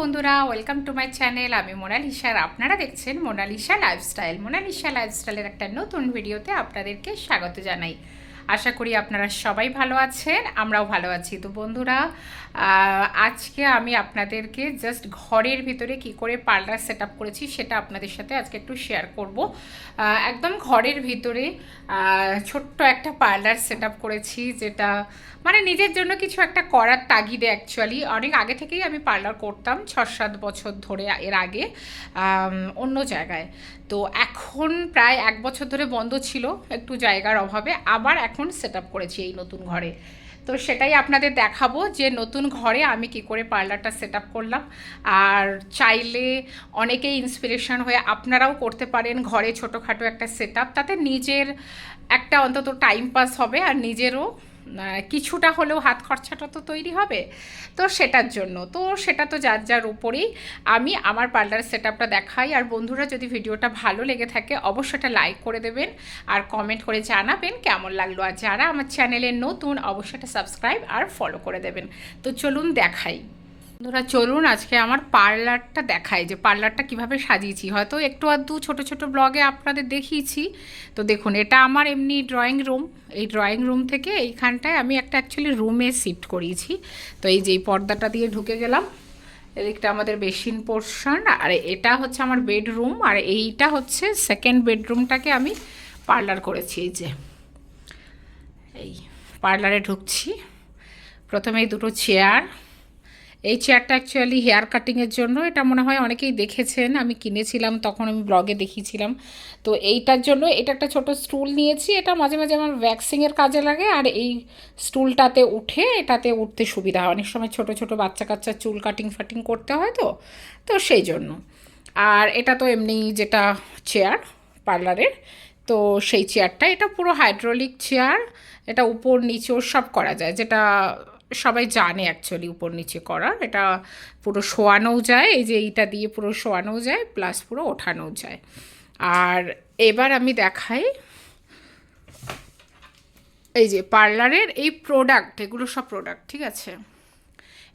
বন্ধুরা welcome to my channel আমি মোনালিসা আর আপনারা দেখছেন মোনালিসা লাইফস্টাইল মোনালিসা লাইফস্টাইলের একটা নতুন ভিডিওতে আপনাদেরকে স্বাগত জানাই। আশা করি আপনারা সবাই ভালো আছেন, আমরাও ভালো আছি। তো বন্ধুরা আজকে আমি আপনাদেরকে জাস্ট ঘরের ভিতরে কি করে পার্লার সেট করেছি সেটা আপনাদের সাথে আজকে একটু শেয়ার করব। একদম ঘরের ভিতরে ছোট্ট একটা পার্লার সেট করেছি যেটা মানে নিজের জন্য কিছু একটা করার তাগিদে অ্যাকচুয়ালি অনেক আগে থেকেই আমি পার্লার করতাম ছ সাত বছর ধরে এর আগে অন্য জায়গায়। তো এখন প্রায় এক বছর ধরে বন্ধ ছিল, একটু জায়গার অভাবে। আবার এখন সেট করেছি এই নতুন ঘরে। তো সেটাই আপনাদের দেখাবো যে নতুন ঘরে আমি কি করে পার্লারটা সেট করলাম। আর চাইলে অনেকেই ইন্সপিরেশন হয়ে আপনারাও করতে পারেন ঘরে ছোটোখাটো একটা সেট তাতে নিজের একটা অন্তত টাইম পাস হবে আর নিজেরও কিছুটা হলেও হাত খরচাটা তো তৈরি হবে। তো সেটার জন্য। তো সেটা তো যার যার উপরেই। আমি আমার পার্লার সেট আপটা দেখাই। আর বন্ধুরা, যদি ভিডিওটা ভালো লেগে থাকে, অবশ্যই এটা লাইক করে দেবেন। আর কমেন্ট করে জানাবেন কেমন লাগল। আর যারা আমার চ্যানেলে নতুন, অবশ্যই এটা সাবস্ক্রাইব আর ফলো করে দেবেন। তো চলুন দেখাই। বন্ধুরা, চলুন আজকে আমার পার্লারটা দেখাই যে পার্লারটা কীভাবে সাজিয়েছি। হয়তো একটু আধটু ছোট ছোট ব্লগে আপনাদের দেখিয়েছি। তো দেখুন, এটা আমার এমনি ড্রয়িং রুম এই ড্রয়িং রুম থেকে এইখানটায় আমি একটা অ্যাকচুয়ালি রুমে শিফট করিয়েছি। তো এই যে এই পর্দাটা দিয়ে ঢুকে গেলাম। এদিকটা আমাদের বেসিন পোর্শন। আর এটা হচ্ছে আমার বেডরুম। আর এইটা হচ্ছে সেকেন্ড বেডরুমটাকে আমি পার্লার করেছি। এই যে, এই পার্লারে ঢুকছি। প্রথমে দুটো চেয়ার এই চেয়ারটা অ্যাকচুয়ালি হেয়ার কাটিংয়ের জন্য, এটা মনে হয় অনেকেই দেখেছেন, আমি কিনেছিলাম, তখন আমি ব্লগে দেখিয়েছিলাম। তো এইটার জন্য, এটা একটা ছোট স্টুল নিয়েছি, এটা মাঝে মাঝে আমার ভ্যাক্সিংয়ের কাজে লাগে, আর এই স্টুলটাতে উঠে এটাতে উঠতে সুবিধা হয়। অনেক সময় ছোট ছোট বাচ্চা কাচ্চা চুল কাটিং ফাটিং করতে হয় তো তো সেই জন্য। আর এটা তো এমনি যেটা চেয়ার পার্লারের তো সেই চেয়ারটা এটা পুরো হাইড্রোলিক চেয়ার এটা উপর নিচেও সব করা যায়, যেটা সবাই জানে অ্যাকচুয়ালি উপর নিচে করার। এটা পুরো শোয়ানোও যায়, এই যে এইটা দিয়ে পুরো শোয়ানোও যায় প্লাস পুরো ওঠানোও যায়। আর এবার আমি দেখাই, এই যে পার্লারের এই প্রোডাক্ট এগুলো সব প্রোডাক্ট ঠিক আছে?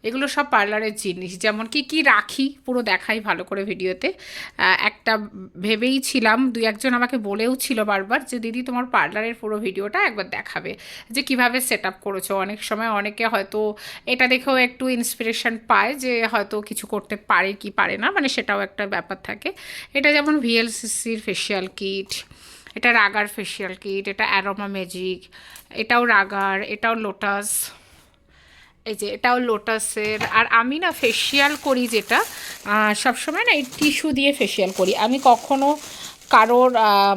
এগুলো সব পার্লারের জিনিস। যেমন কি কি রাখি, পুরো দেখাই ভালো করে ভিডিওতে। একটা ভেবেই ছিলাম, দুই একজন আমাকে বলেও ছিল বারবার যে, দিদি, তোমার পার্লারের পুরো ভিডিওটা একবার দেখাবে যে, কীভাবে সেট আপ করেছ? অনেক সময় অনেকে হয়তো এটা দেখেও একটু ইন্সপিরেশন পায় যে, হয়তো কিছু করতে পারে কি পারে না মানে সেটাও একটা ব্যাপার থাকে। এটা যেমন ভিএলসিসির ফেশিয়াল কিট এটা রাগার ফেশিয়াল কিট এটা অ্যারোমা ম্যাজিক এটাও রাগার, এটাও লোটাস এই যে এটাও লোটাসের আর আমি না ফেসিয়াল করি যেটা সবসময় না এই টিস্যু দিয়ে ফেসিয়াল করি। আমি কখনো কারোর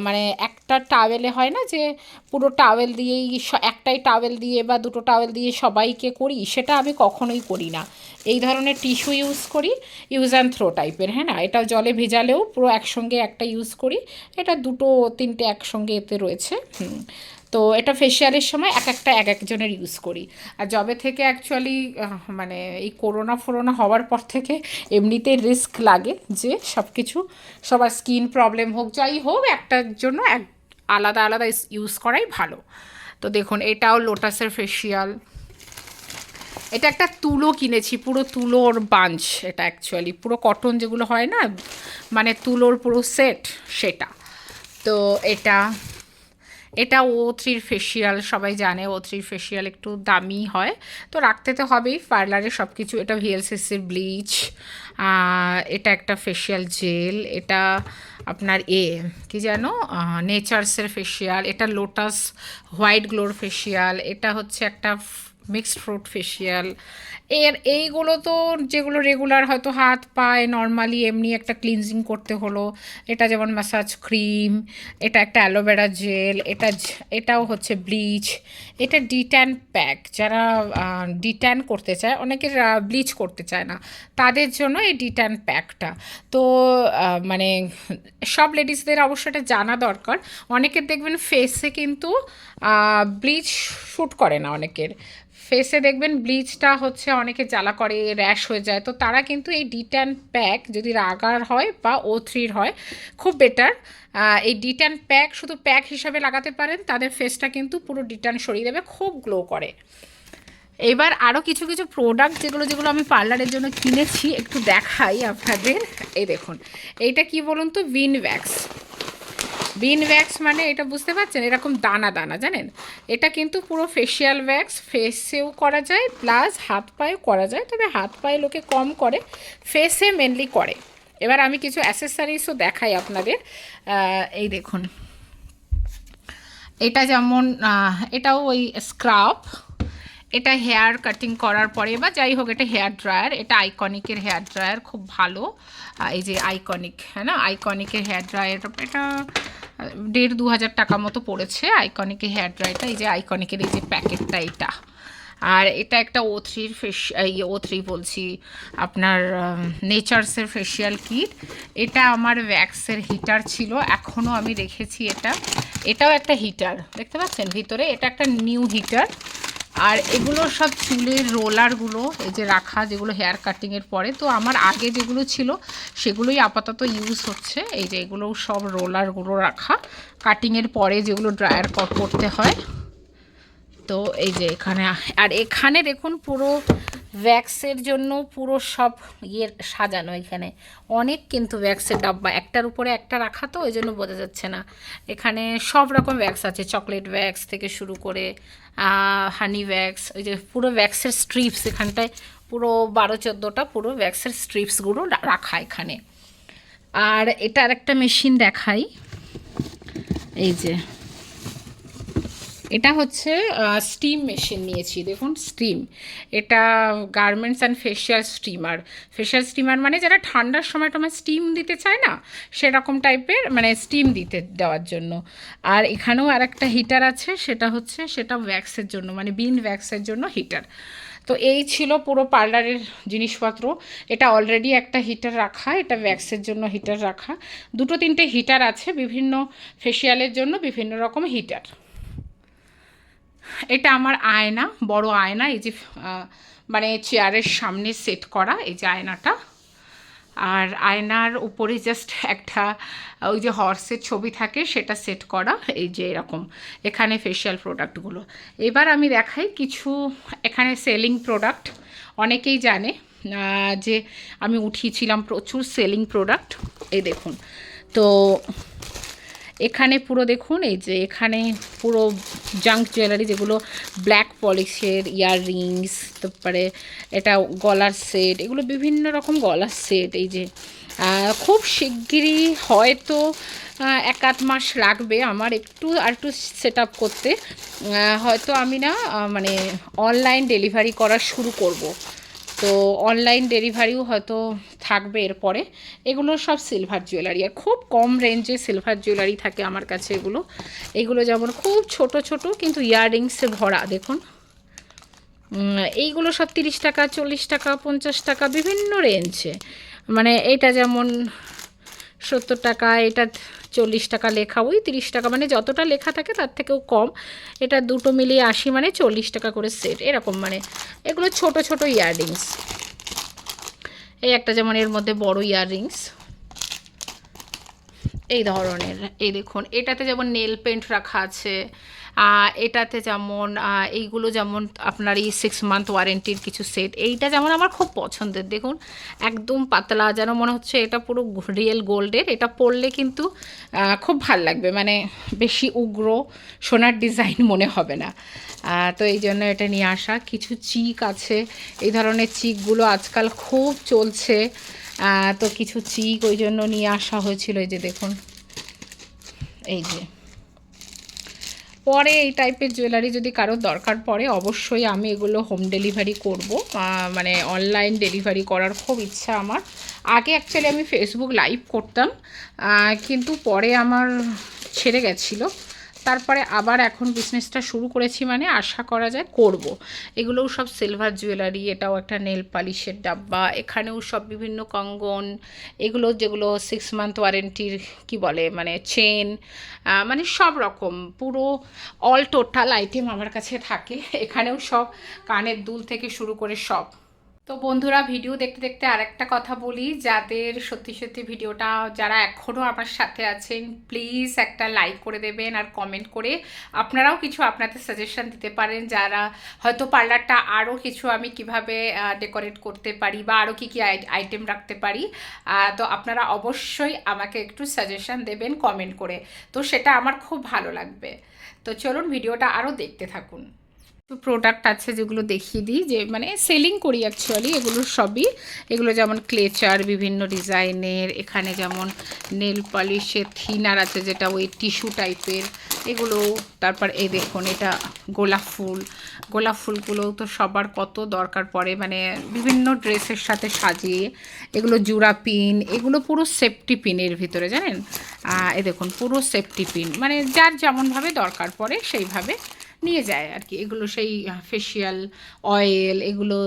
মানে একটা টাওয়েলে হয় না যে পুরো টাওয়েল দিয়েই একটাই টাওয়েল দিয়ে বা দুটো টাওয়েল দিয়ে সবাইকে করি, সেটা আমি কখনোই করি না। এই ধরনের টিস্যু ইউজ করি ইউজ অ্যান্ড থ্রো টাইপের হ্যাঁ না? এটা জলে ভেজালেও পুরো একসঙ্গে একটা ইউজ করি, এটা দুটো তিনটে একসঙ্গে এতে রয়েছে, হুম। তো এটা ফেসিয়ালের সময় এক একটা এক একজনের ইউজ করি। আর জবে থেকে অ্যাকচুয়ালি মানে এই করোনা ফোরোনা হওয়ার পর থেকে এমনিতে রিস্ক লাগে যে সব কিছু সবার স্কিন প্রবলেম হোক, যাই হোক, একটার জন্য এক আলাদা আলাদা ইউজ করাই ভালো। তো দেখুন, এটাও লোটাসের ফেসিয়াল এটা একটা তুলো কিনেছি, পুরো তুলোর বাঞ্চ এটা অ্যাকচুয়ালি পুরো কটন যেগুলো হয় না মানে তুলোর পুরো সেট সেটা। তো এটা এটা ও থ্রির ফেসিয়াল সবাই জানে ও থ্রির ফেসিয়াল একটু দামি হয়। তো রাখতে তো হবেই, পার্লারে সব কিছু এটা ভিএলসিসির ব্লিচ এটা একটা ফেসিয়াল জেল এটা আপনার এ, কি যেন নেচার্সের ফেসিয়াল এটা লোটাস হোয়াইট গ্লোর ফেসিয়াল এটা হচ্ছে একটা মিক্সড ফ্রুট ফেসিয়াল এর এইগুলো তো যেগুলো রেগুলার হয়তো হাত, পায়ে নর্মালি এমনি একটা ক্লিনজিং করতে হলো। এটা যেমন ম্যাসাজ ক্রিম এটা একটা অ্যালোভেরা জেল এটা এটাও হচ্ছে ব্লিচ এটা ডিট্যান প্যাক যারা ডিট্যান করতে চায়, অনেকের ব্লিচ করতে চায় না। তাদের জন্য এই ডিট্যান প্যাকটা তো মানে সব লেডিসদের অবশ্যই এটা জানা দরকার। অনেকের দেখবেন ফেসে কিন্তু ব্লিচ শ্যুট করে না অনেকের। ফেসে দেখবেন ব্লিচটা হচ্ছে অনেকে জ্বালা করে র্যাশ হয়ে যায়। তো তারা কিন্তু এই ডিট্যান প্যাক যদি রাগার হয় বা ও থ্রির হয়, খুব বেটার এই ডিট্যান প্যাক শুধু প্যাক হিসাবে লাগাতে পারেন, তাদের ফেসটা কিন্তু পুরো ডিট্যান সরিয়ে দেবে, খুব গ্লো করে। এবার আরও কিছু কিছু প্রোডাক্ট যেগুলো যেগুলো আমি পার্লারের জন্য কিনেছি, একটু দেখাই আপনাদের। এই দেখুন, এইটা কি বলুন তো? বিন ভ্যাক্স বিন ভ্যাক্স মানে এটা বুঝতে পারছেন? এরকম দানা দানা, জানেন? এটা কিন্তু পুরো ফেসিয়াল ভ্যাক্স ফেসেও করা যায় প্লাস হাত পায়েও করা যায়, তবে হাত পায়ে লোকে কম করে ফেসে মেনলি করে। এবার আমি কিছু অ্যাসেসারিজও দেখাই আপনাদের। এই দেখুন। এটা যেমন এটাও ওই স্ক্রাব এটা হেয়ার কাটিং করার পরে, বা যাই হোক, এটা হেয়ার ড্রায়ার এটা আইকনিকের হেয়ার ড্রায়ার খুব ভালো। এই যে আইকনিক হ্যাঁ না? আইকনিকের হেয়ার ড্রায়ার এটা দেড় দু হাজার টাকা মতো পড়েছে আইকনিকের হেয়ার ড্রাইটা এই যে আইকনিকের এই যে প্যাকেটটা এটা। আর এটা একটা ও থ্রির ফেস ও থ্রি বলছি, আপনার নেচার্সের ফেসিয়াল কিট এটা আমার ভ্যাক্সের হিটার ছিল এখনও আমি রেখেছি এটা। এটাও একটা হিটার দেখতে পাচ্ছেন? ভিতরে এটা একটা নিউ হিটার আর এগুলো সব চুলের রোলারগুলো এই যে রাখা যেগুলো হেয়ার কাটিংয়ের পরে, তো আমার আগে যেগুলো ছিল, সেগুলোই আপাতত ইউজ হচ্ছে। এই যে এগুলো সব রোলারগুলো রাখা। কাটিংয়ের পরে যেগুলো ড্রায়ার করতে হয়। তো এই যে এখানে, আর এখানে দেখুন পুরো ভ্যাক্সের জন্য পুরো সব ইয়ে সাজানো এখানে। অনেক কিন্তু ভ্যাক্সের ডাব্বা, একটার উপরে একটা রাখা তো, ওই জন্য বোঝা যাচ্ছে না। এখানে সব রকম ভ্যাক্স আছে চকলেট ভ্যাক্স থেকে শুরু করে হানি ভ্যাক্স ওই যে পুরো ভ্যাক্সের স্ট্রিপস এখানটায় পুরো বারো, চোদ্দোটা পুরো ভ্যাক্সের স্ট্রিপসগুলো রাখা এখানে। আর এটার একটা মেশিন দেখাই। এই যে এটা হচ্ছে স্টিম মেশিন নিয়েছি, দেখুন স্টিম এটা garments and facial steamer facial steamer মানে যারা ঠান্ডার সময় তোমার স্টিম দিতে চায় না, সেরকম টাইপের মানে স্টিম দিতে, দেওয়ার জন্য। আর এখানেও আর একটা হিটার আছে, সেটা হচ্ছে, সেটা ভ্যাক্সের জন্য মানে বিন ভ্যাক্সের জন্য হিটার তো এই ছিল পুরো পার্লারের জিনিসপত্র। এটা অলরেডি একটা হিটার রাখা, এটা ভ্যাক্সের জন্য হিটার রাখা। দুটো তিনটে হিটার আছে, বিভিন্ন ফেশিয়ালের জন্য বিভিন্ন রকম হিটার এটা আমার আয়না, বড় আয়না, এই যে মানে চেয়ারের সামনে সেট করা, এই যে আয়নাটা। আর আয়নার উপরে জাস্ট একটা, ওই যে হর্সের ছবি থাকে, সেটা সেট করা, এই যে এরকম, এখানে ফেশিয়াল প্রোডাক্টগুলো এবার আমি দেখাই কিছু, এখানে সেলিং প্রোডাক্ট অনেকেই জানে যে আমি উঠিয়েছিলাম প্রচুর সেলিং প্রোডাক্ট এই দেখুন। তো এখানে পুরো দেখুন, এই যে এখানে পুরো জাঙ্ক জুয়েলারি যেগুলো ব্ল্যাক পলিশের ইয়াররিংস তারপরে এটা গলার সেট এগুলো বিভিন্ন রকম গলার সেট এই যে। খুব শিগগিরই হয়তো এক আধ মাস লাগবে আমার একটু আর একটু সেট আপ করতে হয়তো আমি না মানে অনলাইন ডেলিভারি করা শুরু করব। তো অনলাইন ডেলিভারিও হয়তো থাকবে এরপরে। এগুলো সব সিলভার জুয়েলারি আর খুব কম রেঞ্জে সিলভার জুয়েলারি থাকে আমার কাছে এগুলো। এগুলো যেমন খুব ছোট ছোট, কিন্তু ইয়াররিংসে ভরা, দেখুন। এইগুলো সব তিরিশ টাকা, চল্লিশ টাকা, পঞ্চাশ টাকা, বিভিন্ন রেঞ্জে মানে এটা যেমন সত্তর টাকা, এটা চল্লিশ টাকা লেখা, ওই তিরিশ টাকা মানে যতটা লেখা থাকে তার থেকেও কম। এটা দুটো মিলিয়ে আশি মানে চল্লিশ টাকা করে সেট এরকম মানে। এগুলো ছোট ছোট ইয়াররিংস এই একটা যেমন এর মধ্যে বড় ইয়াররিংস এই ধরনের, এই দেখুন, এটাতে যেমন নেল পেন্ট রাখা আছে এটাতে যেমন এইগুলো যেমন আপনার এই সিক্স মান্থ ওয়ারেন্টির কিছু সেট এইটা যেমন আমার খুব পছন্দের। দেখুন, একদম পাতলা, যেন মনে হচ্ছে এটা পুরো রিয়েল গোল্ডের এটা পরলে কিন্তু খুব ভালো লাগবে মানে বেশি উগ্র সোনার ডিজাইন মনে হবে না। তো এই জন্য এটা নিয়ে আসা। কিছু চিক আছে, এই ধরনের চিকগুলো আজকাল খুব চলছে। তো কিছু চিক ওই জন্য নিয়ে আসা হয়েছিল, এই যে দেখুন। এই যে। পরে এই টাইপের জুয়েলারি যদি কারোর দরকার পড়ে, অবশ্যই আমি এগুলো হোম ডেলিভারি করব। মানে অনলাইন ডেলিভারি করার খুব ইচ্ছা আমার। আগে অ্যাকচুয়ালি আমি ফেসবুক লাইভ করতাম কিন্তু পরে আমার ছেড়ে গেছিল। তারপরে আবার এখন বিজনেসটা শুরু করেছি মানে আশা করা যায় করব। এগুলোও সব সিলভার জুয়েলারি এটাও একটা নেল পালিশের ডাব্বা, এখানেও সব বিভিন্ন কঙ্গন, এগুলো যেগুলো সিক্স মান্থ ওয়ারেন্টির কি বলে মানে চেন মানে সব রকম, পুরো অল টোটাল আইটেম আমার কাছে থাকে এখানেও সব কানের দুল থেকে শুরু করে সব তো বন্ধুরা, ভিডিও দেখতে দেখতে আরেকটা কথা বলি। যাদের সত্যি সত্যি ভিডিওটা যারা এখনও আমার সাথে আছেন প্লিজ একটা লাইক করে দেবেন আর কমেন্ট করে আপনারাও কিছু আপনাদের সাজেশন দিতে পারেন। যারা হয়তো পার্লারটা আরও কিছু আমি কীভাবে ডেকোরেট করতে পারি বা আরও কী কী আইটেম রাখতে পারি তো আপনারা অবশ্যই আমাকে একটু সাজেশন দেবেন কমেন্ট করে। তো সেটা আমার খুব ভালো লাগবে। তো চলুন, ভিডিওটা আরও দেখতে থাকুন। প্রোডাক্ট আছে যেগুলো দেখিয়ে দিই, যে মানে সেলিং করি অ্যাকচুয়ালি এগুলো সবই। এগুলো যেমন ক্লেচার বিভিন্ন ডিজাইনের, এখানে যেমন নেল পলিশের থিনার আছে যেটা ওই টিস্যু টাইপের এগুলো, তারপর এই দেখুন এটা গোলাপ ফুল। গোলাপ ফুলগুলোও তো সবার কত দরকার পড়ে মানে বিভিন্ন ড্রেসের সাথে সাজিয়ে, এগুলো জুড়া পিন এগুলো পুরো সেফটি পিনের ভিতরে, জানেন? এ দেখুন পুরো সেফটি পিন মানে যার যেমনভাবে দরকার পড়ে সেইভাবে নিয়ে যায় আর কি এগুলো সেই ফেসিয়াল অয়েল এগুলো,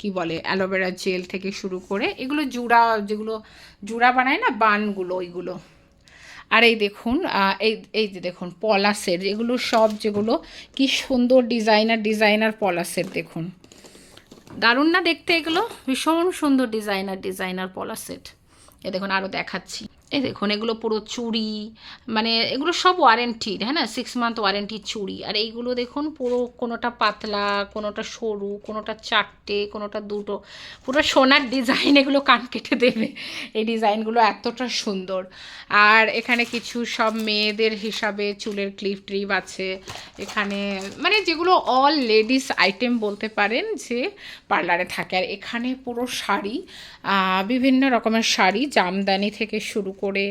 কি বলে অ্যালোভেরা জেল থেকে শুরু করে এগুলো জুড়া, যেগুলো জুড়া বানায় না, বানগুলো, ওইগুলো। আর এই দেখুন এই এই যে দেখুন, পলাশের এগুলো সব যেগুলো, কি সুন্দর ডিজাইনার ডিজাইনার পলাশের দেখুন। দারুণ না দেখতে এগুলো? ভীষণ সুন্দর ডিজাইনার ডিজাইনার পলা সেট এ দেখুন আরও দেখাচ্ছি। এই দেখুন, এগুলো পুরো চুড়ি মানে এগুলো সব ওয়ারেন্টির হ্যাঁ না? সিক্স মান্থ ওয়ারেন্টির চুড়ি। আর এইগুলো দেখুন, পুরো কোনোটা পাতলা, কোনোটা সরু, কোনোটা চারটে, কোনোটা দুটো, পুরো সোনার ডিজাইন এগুলো কান কেটে দেবে। এই ডিজাইনগুলো এতটা সুন্দর। আর এখানে কিছু সব মেয়েদের হিসাবে চুলের ক্লিপ ট্রিপ আছে। এখানে মানে যেগুলো অল লেডিস আইটেম বলতে পারেন যে পার্লারে থাকে। আর এখানে পুরো শাড়ি বিভিন্ন রকমের শাড়ি, জামদানি থেকে শুরু করে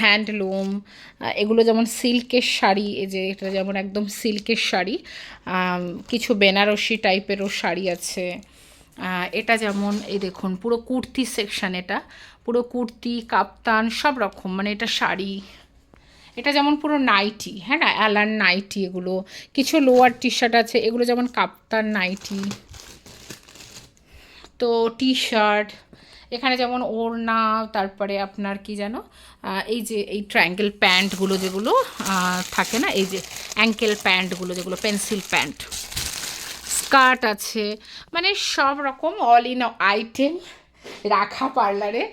হ্যান্ডলুম এগুলো যেমন সিল্কের শাড়ি, এই যে এটা যেমন একদম সিল্কের শাড়ি কিছু বেনারসি টাইপেরও শাড়ি আছে। এটা যেমন, এই দেখুন, পুরো কুর্তি সেকশন এটা, পুরো কুর্তি, কাপ্তান, সব রকম মানে এটা শাড়ি। এটা যেমন পুরো নাইটি হ্যাঁ না? অ্যালান নাইটি এগুলো, কিছু লোয়ার টি শার্ট আছে, এগুলো যেমন কাপ্তান, নাইটি। তো টি শার্ট এখানে যেমন ওড়না, তারপরে আপনার কি যেন এই যে, এই ট্রায়াঙ্গেল প্যান্টগুলো যেগুলো থাকে না, এই যে অ্যাঙ্কেল প্যান্টগুলো যেগুলো পেন্সিল প্যান্ট স্কার্ট আছে মানে সব রকম অল ইন আইটেম রাখা পার্লারে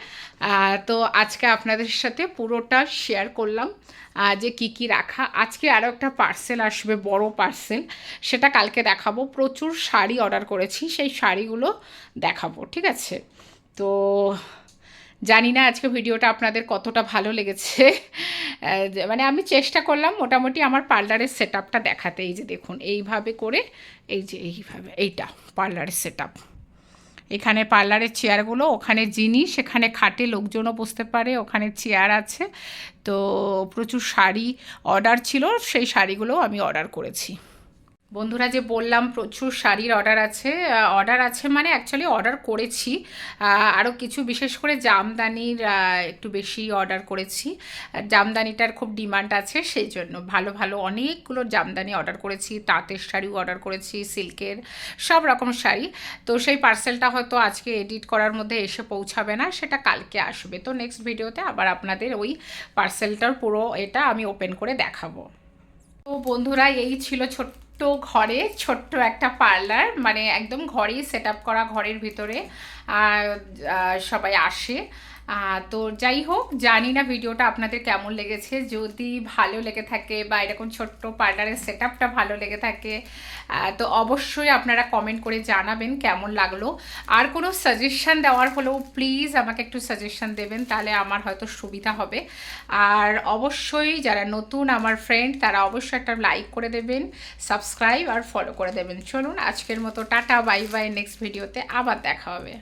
তো আজকে আপনাদের সাথে পুরোটা শেয়ার করলাম যে কি কি রাখা। আজকে আরও একটা পার্সেল আসবে, বড় পার্সেল সেটা কালকে দেখাবো। প্রচুর শাড়ি অর্ডার করেছি, সেই শাড়িগুলো দেখাবো, ঠিক আছে? তো জানি না আজকে ভিডিওটা আপনাদের কতটা ভালো লেগেছে। মানে আমি চেষ্টা করলাম মোটামুটি আমার পার্লারের সেট আপটা দেখাতে, এই যে দেখুন, এইভাবে করে, এই যে এইভাবে, এইটা পার্লারের সেট আপ এখানে পার্লারের চেয়ারগুলো, ওখানে জিনিস এখানে খাটে লোকজনও বসতে পারে, ওখানে চেয়ার আছে। তো প্রচুর শাড়ি অর্ডার ছিল, সেই শাড়িগুলোও আমি অর্ডার করেছি। বন্ধুরা, যে বললাম প্রচুর শাড়ির অর্ডার আছে অর্ডার আছে মানে অ্যাকচুয়ালি অর্ডার করেছি আরও কিছু বিশেষ করে জামদানির একটু বেশি অর্ডার করেছি। জামদানিটার খুব ডিমান্ড আছে, সেই জন্য ভালো ভালো অনেকগুলো জামদানি অর্ডার করেছি, তাঁতের শাড়িও অর্ডার করেছি, সিল্কের সব রকম শাড়ি। তো সেই পার্সেলটা হয়তো আজকে এডিট করার মধ্যে এসে পৌঁছাবে না, সেটা কালকে আসবে। তো নেক্সট ভিডিওতে আবার আপনাদের ওই পার্সেলটার পুরো এটা আমি ওপেন করে দেখাবো। তো বন্ধুরা, এই ছিল ছোট্ট ঘরে ছোট্ট একটা পার্লার মানে একদম ঘরেই সেট করা ঘরের ভিতরে সবাই আসে। তো যাই হোক, জানি না ভিডিওটা আপনাদের কেমন লেগেছে। যদি ভালো লেগে থাকে বা এরকম ছোট্ট পার্লারের সেট আপটা ভালো লেগে থাকে তো অবশ্যই আপনারা কমেন্ট করে জানাবেন কেমন লাগল। আর কোনো সাজেশন দেওয়ার হলেও প্লিজ আমাকে একটু সাজেশন দেবেন, তাহলে আমার হয়তো সুবিধা হবে। আর অবশ্যই যারা নতুন আমার ফ্রেন্ড তারা অবশ্যই একটা লাইক করে দেবেন সাবস্ক্রাইব আর ফলো করে দেবেন। চলুন আজকের মতো, টাটা বাই বাই নেক্সট ভিডিওতে আবার দেখা হবে।